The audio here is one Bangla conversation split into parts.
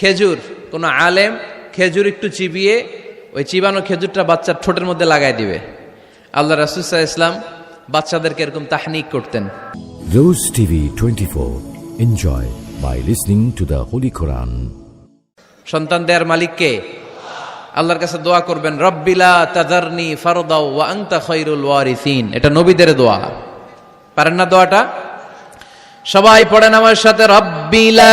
খেজুর কোনো আলেম খেজুর একটু চিবিয়ে ওই চিবানো খেজুরটা বাচ্চার ঠোঁটের মধ্যে লাগাই দিবে আল্লাহ রাসুসাহ ইসলাম বাচ্চাদেরকে এরকম তাহনিক করতেন Rose TV 24. Enjoy by listening to the Holy Quran. সন্তান দেয়ার মালিককে আল্লাহর কাছে দোয়া করবেন রব্বিলা তাদারনি ফারদাও ওয়া আনতা খৈরুল ওয়ারিসিন এটা নবীদের দোয়া পারেন না দোয়াটা সবাই পড়েন আমার সাথে রব্বিলা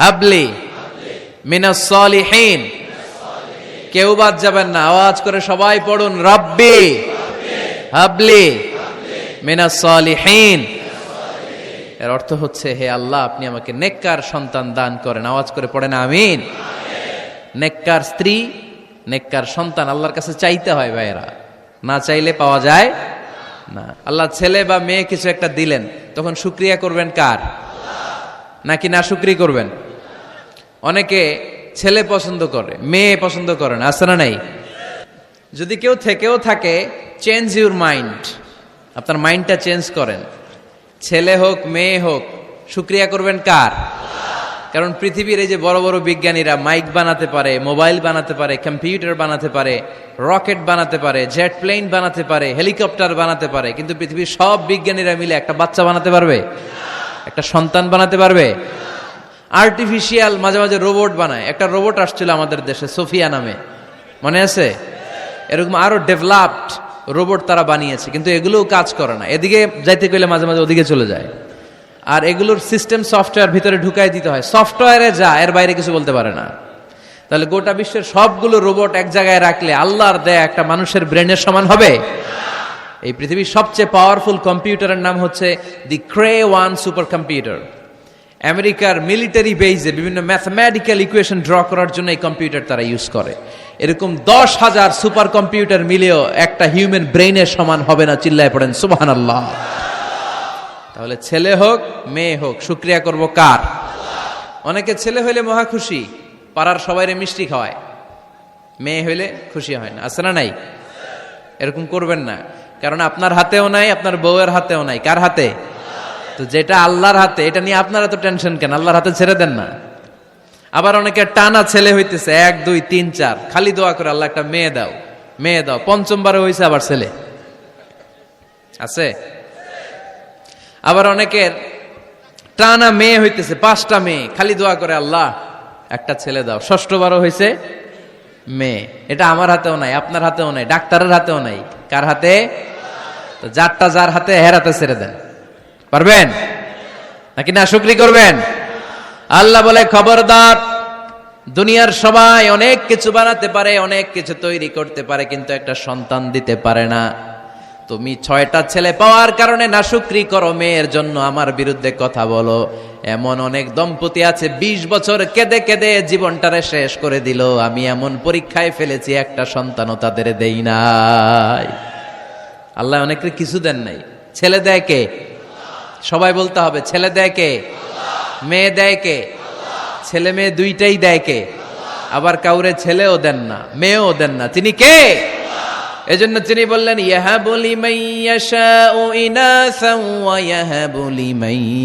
হাবলি মিনা সলিহীন। কেউ বাদ যাবেন না, আওয়াজ করে সবাই পড়ুন, রব্বি, হাবলি মিনা সলিহীন। এর অর্থ হচ্ছে, হে আল্লাহ, আপনি আমাকে নেককার সন্তান দান করেন, আওয়াজ করে পড়েন, আমিন। নেককার স্ত্রী, নেককার সন্তান আল্লাহর কাছে চাইতে হয় ভাইয়েরা। না চাইলে পাওয়া যায় না। আল্লাহ ছেলে বা মেয়ে কিছু একটা দিলেন, তখন শুক্রিয়া করবেন কার? নাকি না শুক্রি করবেন? অনেকে ছেলে পছন্দ করে, মেয়ে পছন্দ করে না, আছে না নাই? যদি কেউ থেকেও থাকে চেঞ্জ ইউর মাইন্ড আপনার মাইন্ডটা চেঞ্জ করেন। ছেলে হোক, মেয়ে হোক, শুক্রিয়া করবেন কার? কারণ পৃথিবীর এই যে বড় বড় বিজ্ঞানীরা মাইক বানাতে পারে, মোবাইল বানাতে পারে কম্পিউটার বানাতে পারে রকেট বানাতে পারে জেট প্লেন বানাতে পারে হেলিকপ্টার বানাতে পারে, কিন্তু পৃথিবীর সব বিজ্ঞানীরা মিলে একটা বাচ্চা বানাতে পারবে? একটা সন্তান বানাতে পারবে? আর্টিফিশিয়াল মাঝে মাঝে রোবট বানায়। একটা রোবট আসছিল আমাদের দেশে সোফিয়া নামে। মনে আছে? এরকম আরও ডেভেলপড রোবট তারা বানিয়েছে, কিন্তু এগুলোও কাজ করে না। এদিকে যাইতে গেলে মাঝে মাঝে ওদিকে চলে যায়। আর এগুলোর সিস্টেম সফটওয়্যার ভিতরে ঢুকাই দিতে হয়। সফটওয়্যারে যা, এর বাইরে কিছু বলতে পারে না। তাহলে গোটা বিশ্বের সবগুলো রোবট এক জায়গায় রাখলে আল্লাহর দেয়া একটা মানুষের ব্রেনের সমান হবে? এই পৃথিবীর সবচেয়ে পাওয়ারফুল কম্পিউটারের নাম হচ্ছে the Cray one super computer আমেরিকার মিলিটারি বেইজে বিভিন্ন ম্যাথমেটিক্যাল ইকুয়েশন ড্র করার জন্য এই কম্পিউটার তারা ইউজ করে। এরকম দশ হাজার সুপার কম্পিউটার মিলেও একটা হিউম্যান ব্রেইনের সমান হবে না, চিল্লায় পড়েন সুবাহান আল্লাহ তাহলে ছেলে হোক, মেয়ে হোক, শুক্রিয়া করব কার? অনেকে ছেলে হইলে মহা খুশি, পাড়ার সবাইরে মিষ্টি খাওয়ায়। মেয়ে হইলে খুশি হয় না, আছে না নাই? এরকম করবেন না, কারণ আপনার হাতেও নাই, আপনার বউয়ের হাতেও নাই। কার হাতে? তো যেটা আল্লাহর হাতে, এটা নিয়ে আপনারা তো টেনশন কেন? আল্লাহর হাতে ছেড়ে দেন না। আবার অনেকে টানা ছেলে হইতেছে, এক, দুই, তিন, চার। খালি দোয়া করে, আল্লাহ, একটা মেয়ে দাও মেয়ে দাও। পঞ্চমবারে হয়েছে আবার ছেলে। আছে? আবার অনেকের টানা মেয়ে হইতেছে, পাঁচটা মেয়ে। খালি দোয়া করে, আল্লাহ, একটা ছেলে দাও। ষষ্ঠবারও হয়েছে মেয়ে। এটা আমার হাতেও নাই, আপনার হাতেও নাই, ডাক্তারের হাতেও নাই। কার হাতে? তো যারটা যার হাতে হের হাতে ছেড়ে দেন। পারবেন? নাকি না, শুক্রি করবেন? আল্লাহ বলে, খবরদার, দুনিয়ার সবাই অনেক কিছু বানাতে পারে, অনেক কিছু তৈরি করতে পারে, কিন্তু একটা সন্তান দিতে পারে না। তুমি ছয়টা ছেলে পাওয়ার কারণে না শুক্রি করো, মেয়ের জন্য আমার বিরুদ্ধে কথা বলো। এমন অনেক দম্পতি আছে ২০ বছর কেঁদে কেঁদে জীবনটারে শেষ করে দিল। আমি এমন পরীক্ষায় ফেলেছি, একটা সন্তানও তাদের দেই নাই। আল্লাহ অনেকের কিছু দেন নাই। ছেলে দেয় কে? সবাই বলতে হবে, ছেলে দেয় কে? মেয়ে দেয় কে? ছেলে মেয়ে দুইটাই দেয় কে? আবার কাউরে ছেলেও দেন না, মেয়েও দেন না, তিনি কে? এজন্য তিনি বললেন ইয়াহা বলি মাইয়া ইনা ওয়া বলি মাইয়া